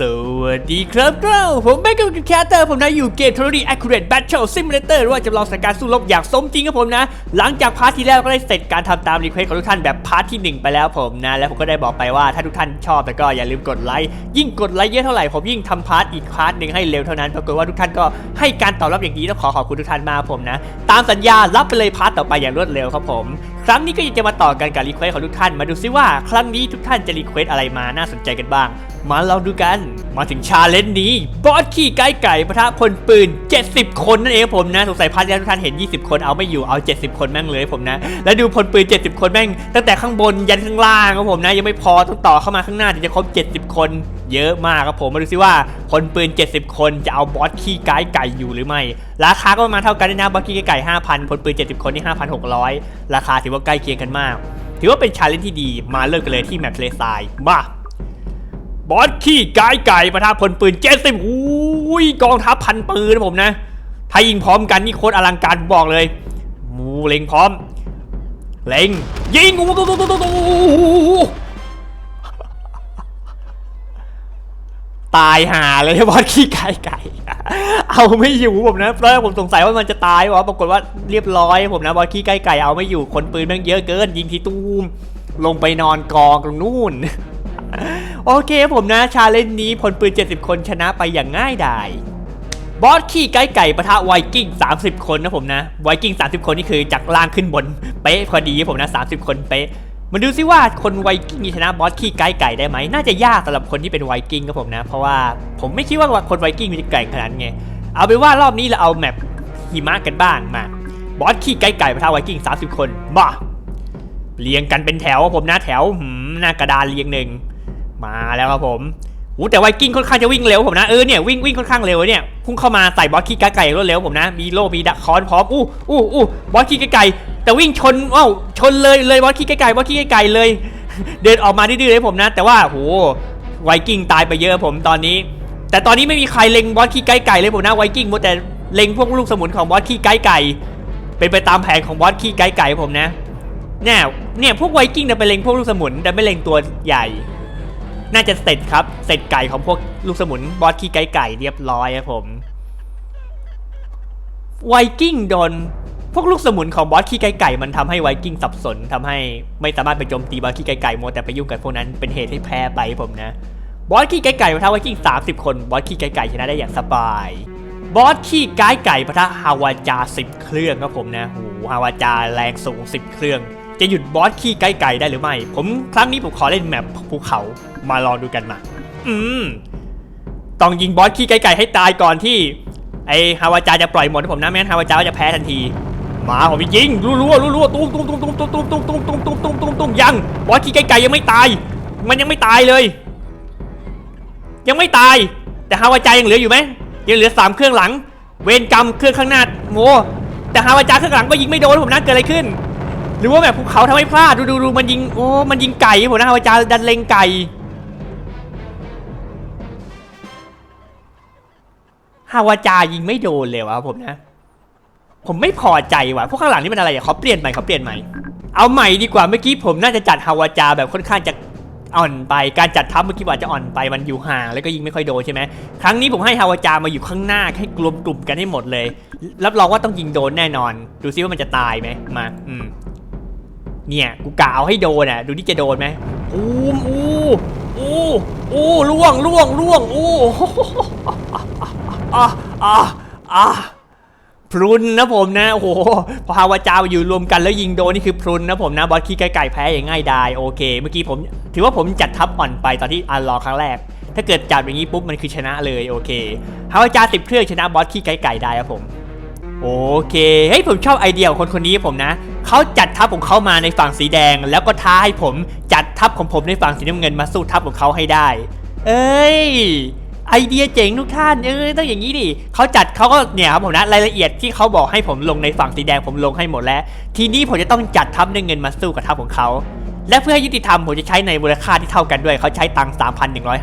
สวัสดีครับเจ้าผมแม็กกับแคสเตอร์ผมนะอยู่เกม t r o d y Accurate Battle Simulator หรือว่าจำลองสถานการณ์สู้รบอย่างสมจริงครับผมนะ หลังจากพาร์ทที่แล้วก็ได้เสร็จการทำตามรีเควสของทุกท่านแบบพาร์ทที่ 1 ไปแล้วผมนะ แล้วผมก็ได้บอกไปว่าถ้าทุกท่านชอบแต่ก็อย่าลืมกดไลค์ยิ่งกดไลค์เยอะเท่าไหร่ผมยิ่งทำพาร์ทอีกพาร์ทหนึ่งให้เร็วเท่านั้นปรากฏว่าทุกท่านก็ให้การตอบรับอย่างดีต้องขอขอบคุณทุกท่านมากผมนะ ตามสัญญารับไปเลยพาร์ทต่อไปอย่างรวดเร็วครับผมครั้งนี้ก็ยังจะมาต่อกันกับรีเควสของทุกท่านมาดูซิว่า ครั้งนี้ทุกท่านจะรีเควสอะไรมาน่าสนใจกันบ้าง มาลองดูกัน มาถึงชาเลนจ์นี้ บอสขี่ไก่ไก่ปะทะพลปืน 70 คนนั่นเองผมนะ สงสัยพาร์ทที่แล้วทุกท่านเห็น 20 คนเอาไม่อยู่เอา 70 คนแม่งเลยผมนะ แล้วดูพลปืน 70 คนแม่ง ตั้งแต่ข้างบนยันข้างล่างครับผมนะ ยังไม่พอต้องต่อเข้ามาข้างหน้าถึงจะครบ 70 คน เยอะมากครับผมมาดูซิว่าพลปืน 70 คนจะเอาบอสขี่ไก่ไก่อยู่หรือไม่ ราคาก็ประมาณเท่ากันนะบอสขี่ไก่ไก่5,000พลปืน 70 คนนี่5,600 ราคาถือว่าใกล้เคียงกันมาก ถือว่าเป็นชาเลนจ์ที่ดีมาเริ่มกันเลยที่แมปเลทรายมา บอสขี้กายไก่ประทะพลปืนเจ็ดสิบอุ้ยกองทัพพันปืนผมนะถ้ายิงพร้อมกันนี่โคตรอลังการบอกเลยมูเล็งพร้อม เล็ง ยิงโอู้ตู้ตู้ตู้ตู้ตายหาเลยบอสขี้ไก่ไก่ เอาไม่อยู่ผมนะเพราะผมสงสัยว่ามันจะตายวะปรากฏว่าเรียบร้อยผมนะบอสขี้ไก่ไก่เอาไม่อยู่คนปืนแม่งเยอะเกิน ยิงทีตูมลงไปนอนกองตรงนู่น โอเคผมนะชาเลนจ์นี้พลปืน 70 คนชนะไปอย่างง่ายดายบอสขี่ไก่ไก่ปะทะไวกิ้ง 30 คนนะผมนะไวกิ้ง 30 คนนี่คือจากล่างขึ้นบนเป๊ะพอดีผมนะ 30 คนเป๊ะมาดูซิว่าคนไวกิ้งชนะบอสขี่ไก่ไก่ได้ไหมน่าจะยากสำหรับคนที่เป็นไวกิ้งครับผมนะ เพราะว่าผมไม่คิดว่าคนไวกิ้งมันจะแกร่งขนาดนั้นไงเอาเป็นว่ารอบนี้เราเอาแมปหิมะกันบ้างมาบอสขี่ไก่ไก่ปะทะไวกิ้ง 30 คนมาเรียงกันเป็นแถวครับผมนะแถวหืมหน้ากระดานเรียงหนึ่ง มาแล้วครับผมอู้แต่ไวกิ้งค่อนข้างจะวิ่งเร็วผมนะเออเนี่ยวิ่งวิ่งค่อนข้างเร็วเนี่ยพุ่งเข้ามาใส่บอสขี้กาไก่รวดเร็วผมนะมีโล่มีดักคอนพร้อมอู้อู้อู้บอสขี้กาไก่แต่วิ่งชนเอ้าชนเลยเลยบอสขี้กาไก่บอสขี้กาไก่เลย เดินออกมาดื้อๆเลยผมนะ แต่ว่าโหไวกิ้งตายไปเยอะผมตอนนี้ แต่ตอนนี้ไม่มีใครเล็งบอสขี้ไก่ไก่เลยผมนะไวกิ้งหมดแต่เล็งพวกลูกสมุนของบอสขี้ไก่ไก่เป็นไปตามแผนของบอสขี้ไก่ไก่ผมนะเนี่ยเนี่ยพวกไวกิ้งจะไปเล็งพวกลูกสมุนแต่ไม่เล็งตัวใหญ่ น่าจะเสร็จครับเสร็จไก่ของพวกลูกสมุนบอสขี้ไก่ไก่เรียบร้อยครับผมไวกิ้งโดนพวกลูกสมุนของบอสขี้ไก่ไก่มันทำให้ไวกิ้งสับสนทำให้ไม่สามารถไปโจมตีบอสขี้ไก่ไก่โมแต่ไปยุ่งกับพวกนั้นเป็นเหตุให้แพ้ไปผมนะบอสขี้ไก่ไก่ปะทะไวกิ้ง30 คนบอสขี้ไก่ไก่ชนะได้อย่างสบายบอสขี้ไก่ไก่ปะทะฮาวาจา 10 เครื่องครับผมนะโหฮาวาจาแรงสูง 10 เครื่อง จะหยุดบอสขี้ไก่ไก่ได้หรือไม่ ผมครั้งนี้ผมขอเล่นแมปภูเขามาลองดูกันมา อืม ต้องยิงบอสขี้ไก่ไก่ให้ตายก่อนที่ ไอฮาวาจาจะปล่อยหมดผมนะไม่งั้นฮาวาจาก็จะแพ้ทันที มาผมไปยิงรัวรัวรัวรัวตุ้มตุ้มตุ้มตุ้มตุ้มตุ้มตุ้มตุ้มตุ้มตุ้มตุ้มตุ้มตุ้มยังบอสขี้ไก่ไก่ยังไม่ตาย มันยังไม่ตายเลย ยังไม่ตาย แต่ฮาวาจายังเหลืออยู่ไหมยังเหลือสามเครื่องหลัง เวรกรรมเครื่องข้างหน้าโมแต่ฮาวาจาเครื่องหลังก็ยิงไม่โดนผมนะเกิดอะไรขึ้น หรือว่าแบบภูเขาทำให้พลาดดูดูดูมันยิงโอ้ มันยิงไก่ผมนะฮาวาจาดันเลงไก่ฮาวาจายิงไม่โดนเลยวะผมนะ ผมไม่พอใจว่ะพวกข้างหลังนี่มันอะไรอะเขาเปลี่ยนใหม่เขาเปลี่ยนใหม่ เอาใหม่ดีกว่าเมื่อกี้ผมน่าจะจัดฮาวาจาแบบค่อนข้างจะอ่อนไปการจัดทัพเมื่อกี้ว่าจะอ่อนไปมันอยู่ห่างแล้วก็ยิงไม่ค่อยโดนใช่ไหมครั้งนี้ผมให้ฮาวาจามาอยู่ข้างหน้าให้รวมกลุ่มกันให้หมดเลย รับรองว่าต้องยิงโดนแน่นอน ดูซิว่ามันจะตายไหมมา อืม เนี่ย กูกะเอาให้โดนอะ ดูนี่จะโดนไหมอู้มอู้อู้อู้ล่วงล่วงล่วงอู้อะอะอะพรุนนะผมนะโอ้โหพอฮาวาจาอยู่รวมกันแล้วยิงโดนนี่คือพรุนนะผมนะบอสขี้ไก่ไก่แพ้อย่างง่ายดายโอเค เมื่อกี้ผมถือว่าผมจัดทัพอ่อนไปตอนที่อันรอครั้งแรก ถ้าเกิดจัดอย่างนี้ปุ๊บมันคือชนะเลยโอเคฮาวาจาสิบเครื่องชนะบอสขี้ไก่ไก่ได้ครับผม โอเคเฮ้ยผมชอบไอเดียของคนคนนี้ผมนะ เขาจัดทัพของเขามาในฝั่งสีแดง แล้วก็ท้าให้ผมจัดทัพของผมในฝั่งสีน้ำเงินมาสู้ทัพของเขาให้ได้ เอ้ยไอเดียเจ๋งทุกท่านเออต้องอย่างนี้ดิเขาจัดเขาก็เนี่ยครับผมนะรายละเอียดที่เขาบอกให้ผมลงในฝั่งสีแดงผมลงให้หมดแล้ว ทีนี้ผมจะต้องจัดทัพในเงินมาสู้กับทัพของเขา และเพื่อให้ยุติธรรมผมจะใช้ในมูลค่าที่เท่ากันด้วยเขาใช้ตังค์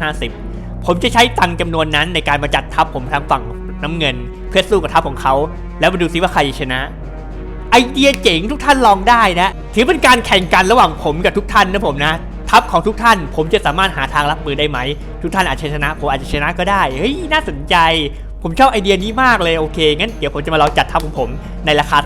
3,150 ผมจะใช้ตังค์จำนวนนั้นในการมาจัดทัพผมทางฝั่งน้ำเงิน เพื่อสู้กับทัพของเขา แล้วมาดูซิว่าใครชนะ เดียเจ๋งทุกท่านลองได้นะถือเป็นการแข่งกันระหว่างผมกับทุกท่านนะผมนะทัพของทุกท่าน ผมจะสามารถหาทางรับมือได้ไหม ทุกท่านอาจจะชนะผมอาจจะชนะก็ได้เฮ้ยน่าสนใจ ผมชอบไอเดียนี้มากเลยโอเคงั้นเดี๋ยวผมจะมาลองจัดทัพของผมในราคา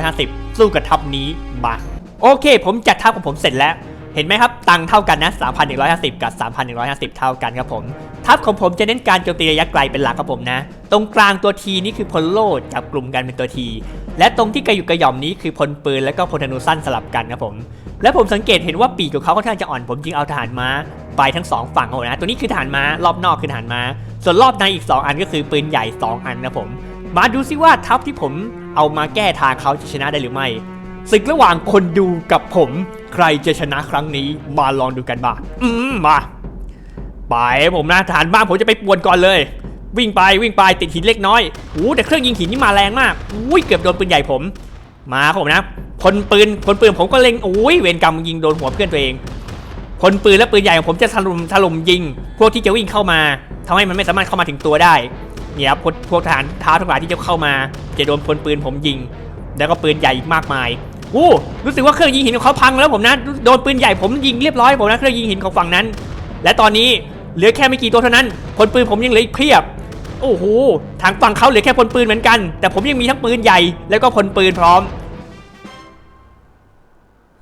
3,150 สู้กับทัพนี้มาโอเค ผมจัดทัพของผมเสร็จแล้วเห็นไหมครับตังเท่ากันนะ 3,150 กับ 3,150 เท่ากันครับผม ทัพของผมจะเน้นการโจมตีระยะไกลเป็นหลักครับผมนะ ตรงกลางตัวทีนี่คือพลโล่จับกลุ่มกันเป็นตัวที และตรงที่กระยุกกระหย่อมนี้คือพลปืนและก็พลธนูสั้นสลับกันครับผม และผมสังเกตเห็นว่าปีกของเขาค่อนข้างจะอ่อนผมจึงเอาทหารม้าไปทั้งสองฝั่งนะ ตัวนี้คือทหารม้ารอบนอกคือทหารม้า ส่วนรอบในอีก 2 อันก็คือปืนใหญ่ 2 อันนะผม มาดูซิว่าทัพที่ผมเอามาแก้ทางเขาจะชนะได้หรือไม่ศึกระหว่างคนดูกับผม ใครจะชนะครั้งนี้มาลองดูกันบ้างอืมมา ไปผมนะฐานบ้านผมจะไปป่วนก่อนเลย วิ่งไปวิ่งไปติดหินเล็กน้อยโอ้แต่เครื่องยิงหินนี่มาแรงมากอุ้ยเกือบโดนปืนใหญ่ผม มาครับผมนะพลปืนพลปืนผมก็เล็งโอ้ยเวรกรรมยิงโดนหัวเพื่อนตัวเองพลปืนและปืนใหญ่ของผมจะถล่มถล่มยิง พวกที่จะวิ่งเข้ามาทำให้มันไม่สามารถเข้ามาถึงตัวได้เนี่ยครับพวกพวกทหารท้าทั้งหลายที่จะเข้ามา จะโดนพลปืนผมยิง แล้วก็ปืนใหญ่อีกมากมายอู้รู้สึกว่าเครื่องยิงหินของเขาพังแล้วผมนะ โดนปืนใหญ่ผมยิงเรียบร้อยผมนะเครื่องยิงหินของฝั่งนั้น และตอนนี้ เหลือแค่ไม่กี่ตัวเท่านั้นพลปืนผมยังเหลืออีกเพียบ โอ้โหทางฝั่งเขาเหลือแค่พลปืนเหมือนกัน แต่ผมยังมีทั้งปืนใหญ่แล้วก็พลปืนพร้อม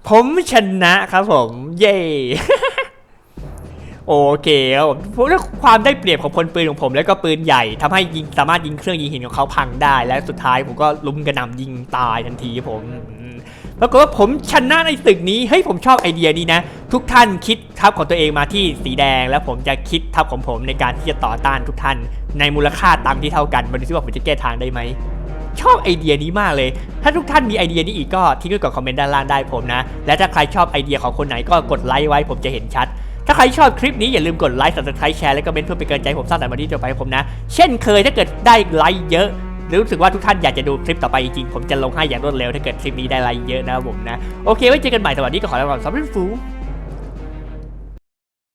ผมชนะครับผม เย้โอเคครับผมเพราะว่าความได้เปรียบของพลปืนของผม แล้วก็ปืนใหญ่ทำให้ยิงสามารถยิงเครื่องยิงหินของเขาพังได้ และสุดท้ายผมก็ลุมกระหน่ำยิงตายทันทีครับผมอืมปรากฏว่าผมชนะในศึกนี้เฮ้ยผมชอบไอเดียนี้นะ ทุกท่านคิดทัพของตัวเองมาที่สีแดง แล้วผมจะคิดทัพของผมในการที่จะต่อต้านทุกท่าน ในมูลค่าตังที่เท่ากันมาดูซิว่าผมจะแก้ทางได้ไหมชอบไอเดียนี้มากเลย ถ้าทุกท่านมีไอเดียนี้อีกก็ทิ้งไว้กับคอมเมนต์ด้านล่างได้ผมนะ และถ้าใครชอบไอเดียของคนไหนก็กดไลค์ไว้ผมจะเห็นชัด ถ้าใครชอบคลิปนี้อย่าลืมกดไลค์ subscribe แชร์และก็เมนต์เพื่อเป็นกำลังใจผมสร้างสรรค์วันนี้ต่อไปให้ผมนะ เช่นเคยถ้าเกิดได้ไลค์เยอะ หรือรู้สึกว่าทุกท่านอยากจะดูคลิปต่อไปจริงผมจะลงให้อย่างรวดเร็วถ้าเกิดคลิปนี้ได้ไลค์เยอะนะผมนะ โอเคไว้เจอกันใหม่สวัสดีก็ขอลาไปก่อนสวัสดีฟู